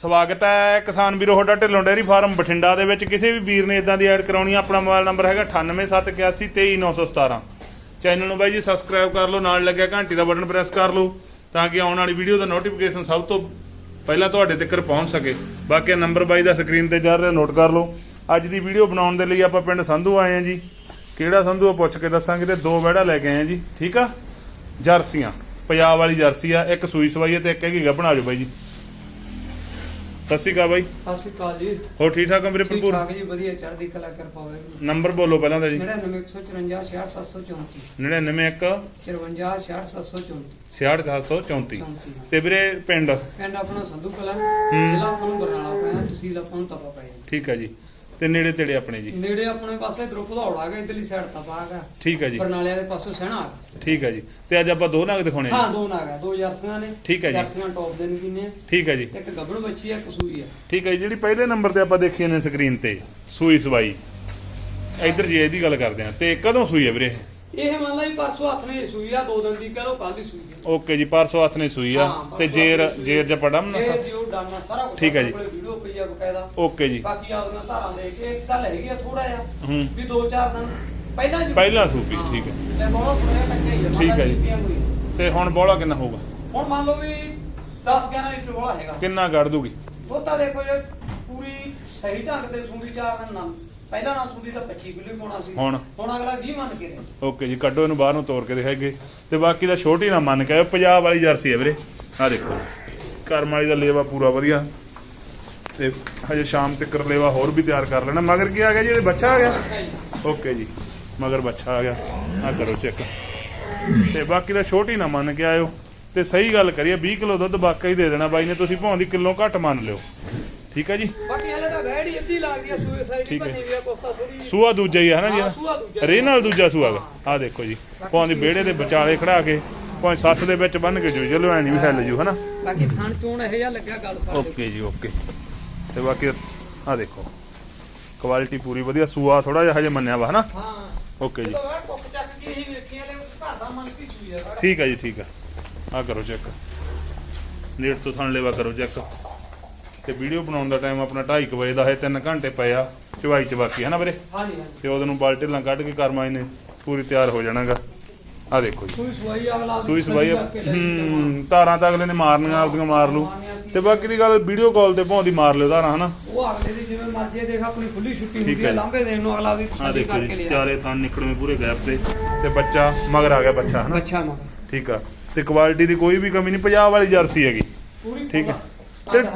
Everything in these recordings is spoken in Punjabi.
ਸਵਾਗਤ ਹੈ ਕਿਸਾਨ ਵੀਰੋ, ਤੁਹਾਡਾ ਢਿੱਲੋਂ ਡੇਅਰੀ ਫਾਰਮ ਬਠਿੰਡਾ ਦੇ ਵਿੱਚ। ਕਿਸੇ ਵੀ ਵੀਰ ਨੇ ਇਦਾਂ ਦੀ ਐਡ ਕਰਾਉਣੀ ਆ, ਆਪਣਾ ਮੋਬਾਈਲ ਨੰਬਰ ਹੈਗਾ 9871823917 ਚੈਨਲ ਨੂੰ ਬਾਈ ਜੀ ਸਬਸਕ੍ਰਾਈਬ ਕਰ ਲਓ, ਨਾਲ ਲੱਗਿਆ ਘੰਟੀ ਦਾ ਬਟਨ ਪ੍ਰੈਸ ਕਰ ਲਓ, ਤਾਂ ਕਿ ਆਉਣ ਵਾਲੀ ਵੀਡੀਓ ਦਾ ਨੋਟੀਫਿਕੇਸ਼ਨ ਸਭ ਤੋਂ ਪਹਿਲਾਂ ਤੁਹਾਡੇ ਤੱਕ ਪਹੁੰਚ ਸਕੇ। ਬਾਕੀ ਨੰਬਰ ਬਾਈ ਦਾ ਸਕਰੀਨ ਤੇ ਜਾ ਰਿਹਾ ਨੋਟ ਕਰ ਲਓ। ਅੱਜ ਦੀ ਵੀਡੀਓ ਬਣਾਉਣ ਦੇ ਲਈ ਆਪਾਂ ਪਿੰਡ ਸੰਧੂ ਆਏ ਆ ਜੀ। ਕਿਹੜਾ ਸੰਧੂ ਆ, ਪੁੱਛ ਕੇ ਦੱਸਾਂਗੇ ਤੇ ਦੋ ਵਹਿੜਾ ਲੈ ਕੇ ਆਏ ਆ ਜੀ, ਠੀਕ ਆ? ਜਰਸੀਆਂ, ਪੰਜਾਬ ਵਾਲੀ ਜਰਸੀ ਆ, ਇੱਕ ਸੂਈ ਸਵਾਈ ਆ ਤੇ ਇੱਕ ਹੈਗੀ ਗੱਭਣ ਆ ਜਾਓ ਬਾਈ ਜੀ। ਸਤਿ ਸ਼੍ਰੀ ਅਕਾਲ ਬਾਈ। ਸਤਿ ਸ਼੍ਰੀ ਅਕਾਲ ਜੀ। ਹੋਰ ਠੀਕ ਠਾਕ ਹੋ ਮੇਰੇ ਠੀਕ ਭਰਪੂਰ? ਠਾਕ ਜੀ ਵਧੀਆ ਚੜ੍ਹਦੀ ਕਲਾ ਕਿਰਪਾ ਹੋਵੇ ਨੰਬਰ ਬੋਲੋ ਪਹਿਲਾਂ ਤਾਂ ਜੀ। 9954 66734 991 54 66734 66734 ਤੇ ਵੀਰੇ ਪਿੰਡ? ਪਿੰਡ ਆਪਣਾ ਸੰਧੂ ਕਲਾ। ਜ਼ਿਲ੍ਹਾ ਆਪਾਂ ਨੂੰ ਬਰਨਾਲਾ ਪੈਣਾ ਤਹਿਸੀਲ ਆਪਾਂ ਨੂੰ ਤਪਾ ਪਏ ਠੀਕ ਆ ਜੀ। ਤੇ ਨੇੜੇ ਤੇੜੇ ਆਪਣੇ ਜੀ। ਨੇੜੇ ਆਪਣੇ ਪਾਸੇ ਗਰੁੱਪ ਦੌੜਾ ਗਿਆ ਇਧਰਲੀ ਸਾਈਡ ਤਪਾ ਹੈਗਾ ਠੀਕ ਆ ਜੀ। ਬਰਨਾਲੇ ਵਾਲੇ ਪਾਸੋਂ ਸਹਿਣਾ ਆ ਗਿਆ। ਠੀਕ ਆ ਜੀ। ਤੇ ਅੱਜ ਆਪਾਂ ਦੋ ਨਗ ਦਿਖਾਉਣੇ ਆ ਹਾਂ ਦੋ ਨਾਗਾ ਦੋ ਜਰਸੀਆਂ ਨੇ। ਠੀਕ ਹੈ ਜੀ। ਜਰਸੀਆਂ ਟੌਪ ਦੇ ਨੇ ਨੇ ਠੀਕ ਆ ਜੀ। ਇੱਕ ਗੱਭਣ ਬੱਚੀ ਆ ਇੱਕ ਸੂਈ ਆ। ਠੀਕ ਹੈ ਜੀ, ਜਿਹੜੀ ਪਹਿਲੇ ਨੰਬਰ ਤੇ ਆਪਾਂ ਦੇਖੀ ਨੇ ਸਕਰੀਨ ਤੇ ਸੂਈ ਸਵਾਈ। ਇੱਧਰ ਜੀ ਇਹਦੀ ਗੱਲ ਕਰਦੇ ਆ। ਤੇ ਕਦੋਂ ਸੂਈ ਹੈ ਵੀਰੇ? ਇਹ ਮੰਨ ਲਾ ਵੀ ਪਰਸੋਂ ਹੱਥ ਨੇ ਸੂਈ ਆ ਦੋ ਦਿਨ ਦੀ ਕਹ ਕੱਲ ਦੀ ਸੂਈ ਆ। ਓਕੇ ਜੀ ਪਰਸੋਂ ਹੱਥ ਨੇ ਸੂਈ ਆ ਹਾਂ, ਤੇ ਪਰਸੋਂ ਜੇਰ ਹੱਥ ਨੇ ਸੂਈ। ਜੇਰ ਜ ਪੜਮ ਇਹ ਜਿਉ ਡਾਨਾ ਸਾਰਾ ਕੁਝ ਠੀਕ ਹੈ ਜੀ। ਵੀਡੀਓ ਪਈ ਆ ਬਕਾਇਦਾ। ਓਕੇ ਜੀ। ਬਾਕੀ ਆਪਦੀਆਂ ਧਾਰਾਂ ਦੇ ਕੇ ਇੱਕ ਗੱਲ ਹੈਗੀ ਆ ਥੋੜਾ ਜਿਹਾ ਹੂੰ। ਵੀ ਦੋ ਚਾਰ ਦਿਨ। ਪਹਿਲਾਂ ਜੀ ਪਹਿਲਾਂ ਸੂਪੀ ਠੀਕ ਹੈ। ਤੇ ਬਹੁਤ ਥੋੜਾ ਕੱਚਾ ਹੀ ਆ ਠੀਕ ਹੈ ਜੀ। ਜਿਹਾ। ਤੇ ਹੁਣ ਬੋਲਾ ਕਿੰਨਾ ਹੋਊਗਾ? ਹੁਣ ਮੰਨ ਲਓ ਵੀ 10 11 ਲੀਟਰ ਵਾਲਾ ਹੈਗਾ। ਕਿੰਨਾ ਕੱਢ ਦੂਗੀ? ਉਹ ਤਾਂ ਦੇਖੋ ਜੇ ਪੂਰੀ ਸਹੀ ਢੰਗ ਤੇ ਸੂੰਦੀ ਚਾਰ ਦਿਨ ਨਾ। ਪਹਿਲਾਂ ਨਾ ਸੂੰਦੀ ਤਾਂ 25 ਕਿਲੋ ਪਾਉਣਾ ਸੀ। ਹੁਣ? ਹੁਣ ਅਗਲਾ 20 ਮੰਨ ਕੇ ਦੇ। ਓਕੇ ਜੀ ਕੱਢੋ ਇਹਨੂੰ ਬਾਹਰ ਨੂੰ ਤੋੜ ਕੇ ਦਿਖਾਈਏ। ਤੇ ਬਾਕੀ ਦਾ ਛੋਟੀ ਨਾ ਮੰਨ ਕੇ ਆਇਓ, ਪੰਜਾਬ ਵਾਲੀ ਜਰਸੀ ਹੈ ਵੀਰੇ। ਆ ਦੇਖੋ ਕਰਮ ਵਾਲੀ ਦਾ ਲੇਵਾ ਪੂਰਾ ਵਧੀਆ। ਤੇ ਹਜੇ ਸ਼ਾਮ ਤੱਕ ਲੇਵਾ ਹੋਰ ਵੀ ਤਿਆਰ ਕਰ ਲੈਣਾ। ਮਗਰ ਕੀ ਆ ਗਿਆ ਜੀ ਇਹਦੇ ਬੱਚਾ ਆ ਗਿਆ? ਓਕੇ ਜੀ ਮਗਰ ਬੱਚਾ ਆ ਗਿਆ। ਆ ਕਰੋ ਚੈੱਕ। ਤੇ ਬਾਕੀ ਦਾ ਛੋਟੀ ਨਾ ਮੰਨ ਕੇ ਆਇਓ। ਤੇ ਸਹੀ ਗੱਲ ਕਰੀਏ 20 ਕਿਲੋ ਦੁੱਧ ਬਾਕਾ ਹੀ ਦੇ ਦੇਣਾ ਬਾਈ ਨੇ ਤੁਸੀਂ ਭਾਵੇਂ ਦੀ ਕਿਲੋ ਘੱਟ ਮੰਨ ਲਿਓ। ਠੀਕ ਹੈ ਜੀ? ਬਾਕੀ ਹਲੇ ਤਾਂ ਵੈੜ ਹੀ ਅੱਧੀ ਲੱਗਦੀ ਆ ਸੂਏ ਸਾਈਡ ਹੀ ਠੀਕ ਹੈ। ਬਣੀ ਹੋਈ ਆ ਕੋਸਤਾ ਥੋੜੀ ਸੂਆ ਦੂਜਾ ਹੀ ਹੈ ਨਾ ਜੀ? ਹਾਂ, ਸੂਆ ਦੂਜਾ। ਰੇ ਨਾਲ ਦੂਜਾ ਸੂਆ ਆ ਦੇਖੋ ਜੀ ਭਾਵੇਂ ਦੀ ਵਿਹੜੇ ਦੇ ਵਿਚਾਲੇ ਖੜਾ ਕੇ ਭਾਵੇਂ ਸੱਤ ਦੇ ਵਿੱਚ ਬੰਨ ਕੇ ਜੋ ਚਲੋ ਐ ਨਹੀਂ ਵੀ ਹਿੱਲ ਜੂ ਹਨਾ ਬਾਕੀ ਖਾਣ ਚੋਣ ਇਹ ਜਿਹਾ ਲੱਗਿਆ ਗੱਲ ਸਾਡੇ ਓਕੇ ਜੀ ਓਕੇ। ਤੇ ਬਾਕੀ ਆ ਦੇਖੋ ਕੁਆਲਿਟੀ ਪੂਰੀ ਵਧੀਆ ਸੂਆ ਥੋੜਾ ਜਿਹਾ ਹਜੇ ਮੰਨਿਆ ਵਾ ਹਨਾ ਹਾਂ। ਓਕੇ ਜੀ। ਜਦੋਂ ਵੈੜ ਕੁੱਕ ਚੱਕ ਕੇ ਹੀ ਵੇਖੀਆਂ ਲੈ ਘਰ ਦਾ ਮਨ ਕੀ ਸੂਈ ਆ ਵੈੜ। ਠੀਕ ਹੈ ਜੀ ਠੀਕ ਹੈ ਆ ਕਰੋ ਚੈੱਕ ਨੇੜ ਤੋਂ ਥਣ ਲੈਵਾ ਕਰੋ ਚੈੱਕ ਤੇ ਵੀਡੀਓ ਬਣਾਉਣ ਦਾ ਟਾਈਮ ਆਪਣਾ 2:30 ਵਜੇ ਦਾ ਹੈ 3 ਘੰਟੇ ਪਏ ਆ ਚਵਾਈ ਚ ਬਾਕੀ ਹਨਾ ਵੀਰੇ? ਹਾਂਜੀ ਹਾਂਜੀ। ਤੇ ਉਹਦੇ ਨੂੰ ਬਾਲਟੇ ਲਾਂ ਕੱਢ ਕੇ ਕਰਮਾਈ ਨੇ ਪੂਰੀ ਤਿਆਰ ਹੋ ਜਾਣਾਗਾ। ਆ ਦੇਖੋ ਜੀ। ਸੂਈ ਸਵਾਈ ਅਗਲਾ ਸੂਈ ਸਵਾਈ ਹੂੰ ਧਾਰਾਂ ਤਾਂ ਅਗਲੇ ਨੇ ਮਾਰਨੀਆਂ ਆਪਦੀਆਂ ਮਾਰ ਲੂ ਤੇ ਬਾਕੀ ਦੀ ਗੱਲ ਵੀਡੀਓ ਕਾਲ ਤੇ ਭੌਂਦੀ ਮਾਰ ਲਿਓ ਧਾਰਾਂ ਹਨਾ? ਉਹ ਅਗਲੇ ਦੀ ਜਿਵੇਂ ਮਰਜ਼ੀ ਦੇਖ ਆਪਣੀ ਖੁੱਲੀ ਛੁੱਟੀ ਹੁੰਦੀ ਹੈ ਹੈ। ਲਾਂਬੇ ਦੇਣ ਨੂੰ ਅਗਲਾ ਵੀ ਆ ਦੇਖੋ ਕਰਕੇ ਜੀ ਲਿਆ। ਚਾਰੇ ਥਣ ਨਿਕਲਵੇਂ ਪੂਰੇ ਗੈਪ ਤੇ ਤੇ ਬੱਚਾ ਮਗਰ ਆ ਗਿਆ ਬੱਚਾ ਹਨਾ? ਅੱਛਾ ਮਾ ਠੀਕ ਆ। ਤੇ ਕੁਆਲਿਟੀ ਦੀ ਕੋਈ ਵੀ ਕਮੀ ਨਹੀਂ ਪੰਜਾਬ ਵਾਲੀ ਜਰਸੀ ਹੈਗੀ। ਪੂਰੀ ਠੀਕ ਹੈ। ਤੇ ਤੇ-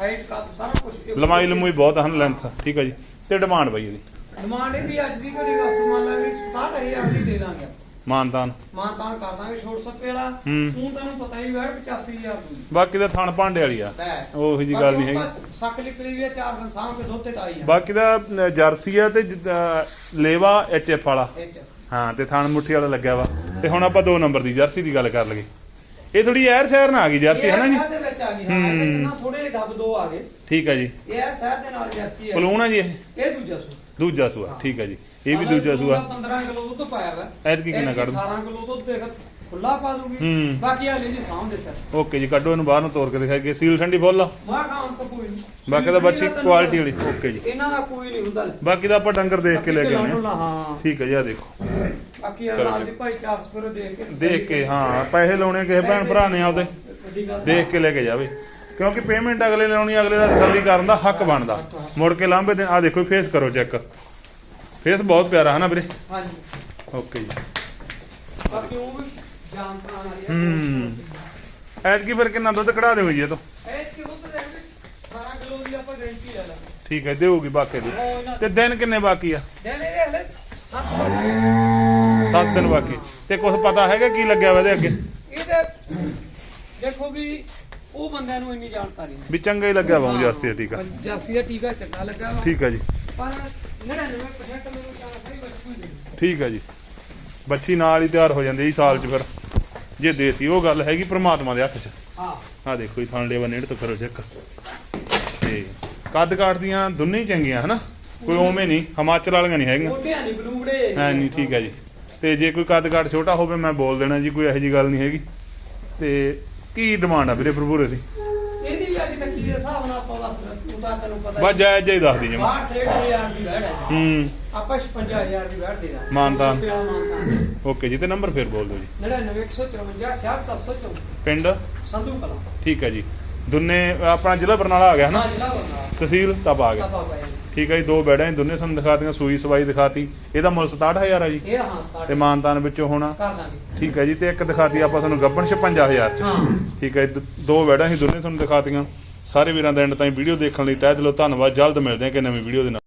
ਹਾਈਟ ਕੱਦ ਸਾਰਾ ਕੁਝ ਲੰਮਾਈ ਲੰਮੂਈ ਬਹੁਤ ਹਨ ਲੈਂਥ ਠੀਕ ਆ ਜੀ। ਤੇ ਡਿਮਾਂਡ ਬਈ ਇਹਦੀ। ਡਿਮਾਂਡ ਇਹਦੀ ਅੱਜ ਦੀ ਘੜੀ ਦਾ ਸਮਾਨ ਲੈ ਵੀ 67000 ਦੀ ਦੇ ਦਾਂਗੇ ਮਾਨਤਾਨ। ਮਾਂ ਤਾਂ ਕਰ ਦਾਂਗੇ ਛੋੜ ਸੱਪੇ ਵਾਲਾ। ਹੂੰ। ਤੂੰ ਤੈਨੂੰ ਪਤਾ ਹੀ ਵੈ 85000 ਦੀ। ਬਾਕੀ ਦਾ ਥਣ ਭਾਂਡੇ ਵਾਲੀ ਆ। ਉਹੀ ਜੀ ਗੱਲ ਨਹੀਂ ਹੈਗੀ। ਸੱਕ ਲਿਕੜੀ ਵੀ ਆ, ਚਾਰ ਦਿਨ ਸਾਂਭ ਕੇ ਦੁੱਧ ਤੇ ਆਈ ਆ। ਬਾਕੀ ਦਾ ਜਰਸੀ ਆ ਤੇ ਲੇਵਾ ਐਚ ਐਫ ਵਾਲਾ। ਹਾਂ ਤੇ ਥਣ ਮੁੱਠੀ ਵਾਲਾ ਲੱਗਿਆ ਵਾ। ਤੇ ਹੁਣ ਆਪਾਂ ਦੋ ਨੰਬਰ ਦੀ ਜਰਸੀ ਦੀ ਗੱਲ ਕਰ ਲਈਏ। ਇਹ ਥੋੜੀ ਐਰ ਸ਼ਹਿਰ ਨਾ ਆ ਗਈ ਜਰਸੀ ਹੈ ਨਾ ਜੀ? ਆ ਗਈ ਹਾਂ ਇਹਦੇ ਹੂੰ। ਨਾਲ ਥੋੜੇ ਜਿਹੇ ਡੱਬ ਦੋ ਆ ਗਏ। ਠੀਕ ਆ ਜੀ। ਇਹ ਹੈ ਸ਼ਹਿਰ ਦੇ ਨਾਲ ਜਰਸੀ ਹੈ ਪਲੂਣ ਆ ਜੀ ਇਹ? ਇਹ ਦੂਜਾ ਸੂ ਦੂਜਾ ਸੂਆ ਠੀਕ ਆ ਜੀ। ਇਹ ਵੀ ਦੂਜਾ ਸੂਆ। 15 ਕਿਲੋ ਦੁੱਧ ਪਾਇਆ ਵਾ। ਐਤਕੀ ਕਿੰਨਾ ਕੱਢ? ਦੂੰ? 18 ਕਿਲੋ ਦੁੱਧ ਦੇਖ ਖੁੱਲਾ ਪਾ ਦੂਗੀ। ਹੂੰ। ਬਾਕੀ ਹਾਲੇ ਜੀ ਸਾਹਮਣੇ ਸਰ। ਓਕੇ ਜੀ ਕੱਢੋ ਇਹਨੂੰ ਬਾਹਰ ਨੂੰ ਤੋੜ ਕੇ ਦਿਖਾਈਏ। ਸੀਲ ਠੰਡੀ ਫੁੱਲ ਆ? ਮੈਂ ਖਾਣ ਤਾਂ ਕੋਈ ਨਹੀਂ। ਬਾਕੀ ਦਾ ਬੱਚੀ ਕੁਆਲਿਟੀ ਵਾਲੀ। ਓਕੇ ਜੀ। ਇਹਨਾਂ ਦਾ ਕੋਈ ਨਹੀਂ ਹੁੰਦਾ। ਬਾਕੀ ਦਾ ਆਪਾਂ ਡੰਗਰ ਦੇਖ ਕੇ ਲੈ ਕੇ ਆਉਣੇ ਆ ਹਾਂ। ਠੀਕ ਹੈ ਜੀ ਆ ਦੇਖੋ। ਬਾਕੀ ਕਰੋ ਨਾਲ ਜੀ। ਦੀ ਭਾਈ ਚਾਰ ਸਪਰੇ ਦੇਖ ਕੇ। ਦੇਖ ਕੇ ਹਾਂ ਪੈਸੇ ਲਾਉਣੇ ਕਿਸੇ ਭੈਣ ਭਰਾ ਨੇ ਗੱਲ ਦੇਖ ਕੇ ਲੈ ਕੇ ਜਾਵੇ। ਕਿਉਂਕਿ ਪੇਮੈਂਟ ਅਗਲੇ ਲਾਉਣੀ ਅਗਲੇ ਦਾ ਤਸੱਲੀ ਕਰਨ ਦਾ ਹੱਕ ਬਣਦਾ। ਮੁੜ ਕੇ ਲਾਂਬੇ ਦੇ ਆ ਦੇਖੋ ਫੇਸ ਕਰੋ ਚੈੱਕ ਫੇਸ ਬਹੁਤ ਪਿਆਰਾ ਹੈ ਨਾ ਵੀਰੇ? ਹਾਂਜੀ। ਓਕੇ ਜੀ। ਬਾਕੀ ਉਹ ਵੀ ਜਾਨ ਪ੍ਰਾਣ ਵਾਲੀ ਆ। ਹੂੰ। ਐਤਕੀ ਫਿਰ ਕਿੰਨਾ ਦੁੱਧ ਕਢਾ ਦਿਓ ਜੀ ਇਹ ਤੋਂ? ਇਹ ਕਿ ਉਹ ਤਾਂ ਦੇਖ 18 ਕਿਲੋ ਦੀ ਆਪਾਂ ਗਰੰਟੀ ਲੈ ਲਾਂਗੇ। ਠੀਕ ਹੈ ਦੇਊਗੀ ਬਾਕੀ ਦੀ। ਤੇ ਦਿਨ ਕਿੰਨੇ ਬਾਕੀ ਆ? ਦੇ ਲੈ ਹਲੇ 7 7 ਦਿਨ ਬਾਕੀ। ਤੇ ਕੁਝ ਪਤਾ ਹੈਗਾ ਕੀ ਲੱਗਿਆ ਵਾ ਇਹਦੇ ਅੱਗੇ? ਇਹਦੇ ਦੇਖੋ ਵੀ ਉਹ ਬੰਦਿਆਂ ਨੂੰ ਇੰਨੀ ਜਾਣਕਾਰੀ ਨਹੀਂ। ਵੀ ਚੰਗਾ ਹੀ ਲੱਗਿਆ ਵਾ ਜਰਸੀ ਦਾ ਟੀਕਾ। ਜਰਸੀ ਦਾ ਟੀਕਾ ਚੰਗਾ ਲੱਗਾ ਵਾ। ਠੀਕ ਹੈ ਜੀ। ਪਰ 99% ਮੈਨੂੰ ਜਾਣਕਾਰੀ ਬੱਚੂ ਹੀ ਨਹੀਂ ਠੀਕ ਹੈ ਜੀ। ਬੱਚੀ ਨਾਲ ਹੀ ਤਿਆਰ ਹੋ ਜਾਂਦੀ ਜੀ ਸਾਲ 'ਚ ਫਿਰ। ਜੇ ਦੇਤੀ ਉਹ ਗੱਲ ਹੈਗੀ ਪ੍ਰਮਾਤਮਾ ਦੇ ਹੱਥ 'ਚ। ਹਾਂ। ਆ ਦੇਖੋ ਜੀ ਥਣ ਲੇਵਾ ਨੇੜ ਤੋਂ ਕਰੋ ਚੈੱਕ। ਤੇ ਕੱਦ ਕਾਠ ਦੀਆਂ ਦੋਨੇ ਹੀ ਚੰਗੀਆਂ ਹਨਾ? ਕੋਈ ਓਵੇਂ ਨਹੀਂ ਹਿਮਾਚਲ ਵਾਲੀਆਂ ਨਹੀਂ ਹੈਗੀਆਂ। ਮੋਟਿਆਂ ਨਹੀਂ ਬਲੂੜੇ ਐ ਨਹੀਂ ਠੀਕ ਹੈ ਜੀ। ਤੇ ਜੇ ਕੋਈ ਕੱਦ ਕਾਠ ਛੋਟਾ ਹੋਵੇ ਮੈਂ ਬੋਲ ਦੇਣਾ ਜੀ ਕੋਈ ਇਹੋ ਜੀ ਗੱਲ ਨਹੀਂ ਹੈਗੀ। ਤੇ ਕੀ ਡਿਮਾਂਡ ਆ ਵੀਰੇ ਪ੍ਰਭੂਰੇ ਦੀ? ਇਹਦੀ ਵੀ ਅੱਜ ਕੱਚੀ ਦੇ ਹਿਸਾਬ ਨਾਲ ਆਪਾਂ ਬਸ ਤੂੰ ਤਾਂ ਤੈਨੂੰ ਪਤਾ ਬਸ ਜਾਇਜ਼ ਜਾਈ ਦੱਸ ਦੀ ਜਮਾ ਬਾਹਰ ਡੇਢ ਹਜ਼ਾਰ ਦੀ ਵੈੜ ਹੈ ਹੂੰ। ਆਪਾਂ 56000 ਦੀ ਓਕੇ ਜੀ ਤੇ ਨੰਬਰ ਫੇਰ ਬੋਲ ਦਿਓ ਜੀ। 99154 66754 ਪਿੰਡ? ਸੰਧੂ ਕਲਾਂ। ਠੀਕ ਹੈ ਜੀ। ਦੁੰਨੇ ਆਪਣਾ ਜ਼ਿਲ੍ਹਾ ਬਰਨਾਲਾ ਆ ਗਿਆ ਹਨਾ? ਹਾਂ ਜ਼ਿਲ੍ਹਾ ਬਰਨਾਲਾ। ਤਹਿਸੀਲ ਤਬ ਆ ਗਿਆ। ਤਪਾ ਠੀਕ ਹੈ ਜੀ ਦੋ ਜੀ ਦੋਨੇ ਤੁਹਾਨੂੰ ਦਿਖਾਤੀਆਂ ਸੂਈ ਸਵਾਈ ਦਿਖਾਤੀ। ਇਹਦਾ ਮੁੱਲ 67000 ਆ ਜੀ। ਇਹ ਹਾਂ ਤੇ ਮਾਨਤਾਨ ਵਿੱਚੋਂ ਹੋਣਾ। ਕਰ ਦਾਂਗੇ। ਠੀਕ ਹੈ ਜੀ ਤੇ ਇੱਕ ਦਿਖਾਤੀ ਆਪਾਂ ਤੁਹਾਨੂੰ ਗੱਬਣ 56000 ਚ। ਹਾਂ। ਠੀਕ ਹੈ ਜੀ, ਦ- ਬੈਡਾਂ ਸੀ ਦੋਨੇ ਤੁਹਾਨੂੰ ਦਿਖਾਤੀਆਂ। ਸਾਰੇ ਵੀਰਾਂ ਦਾ ਐਂਡ ਤਾਈਂ ਵੀਡੀਓ ਦੇਖਣ ਲਈ ਤਹਿ ਦਿਲੋਂ ਧੰਨਵਾਦ। ਜਲਦ ਮਿਲਦੇ ਹਾਂ ਕਿ ਨਵੀਂ ਵੀਡੀਓ ਦੇ ਨਾਲ।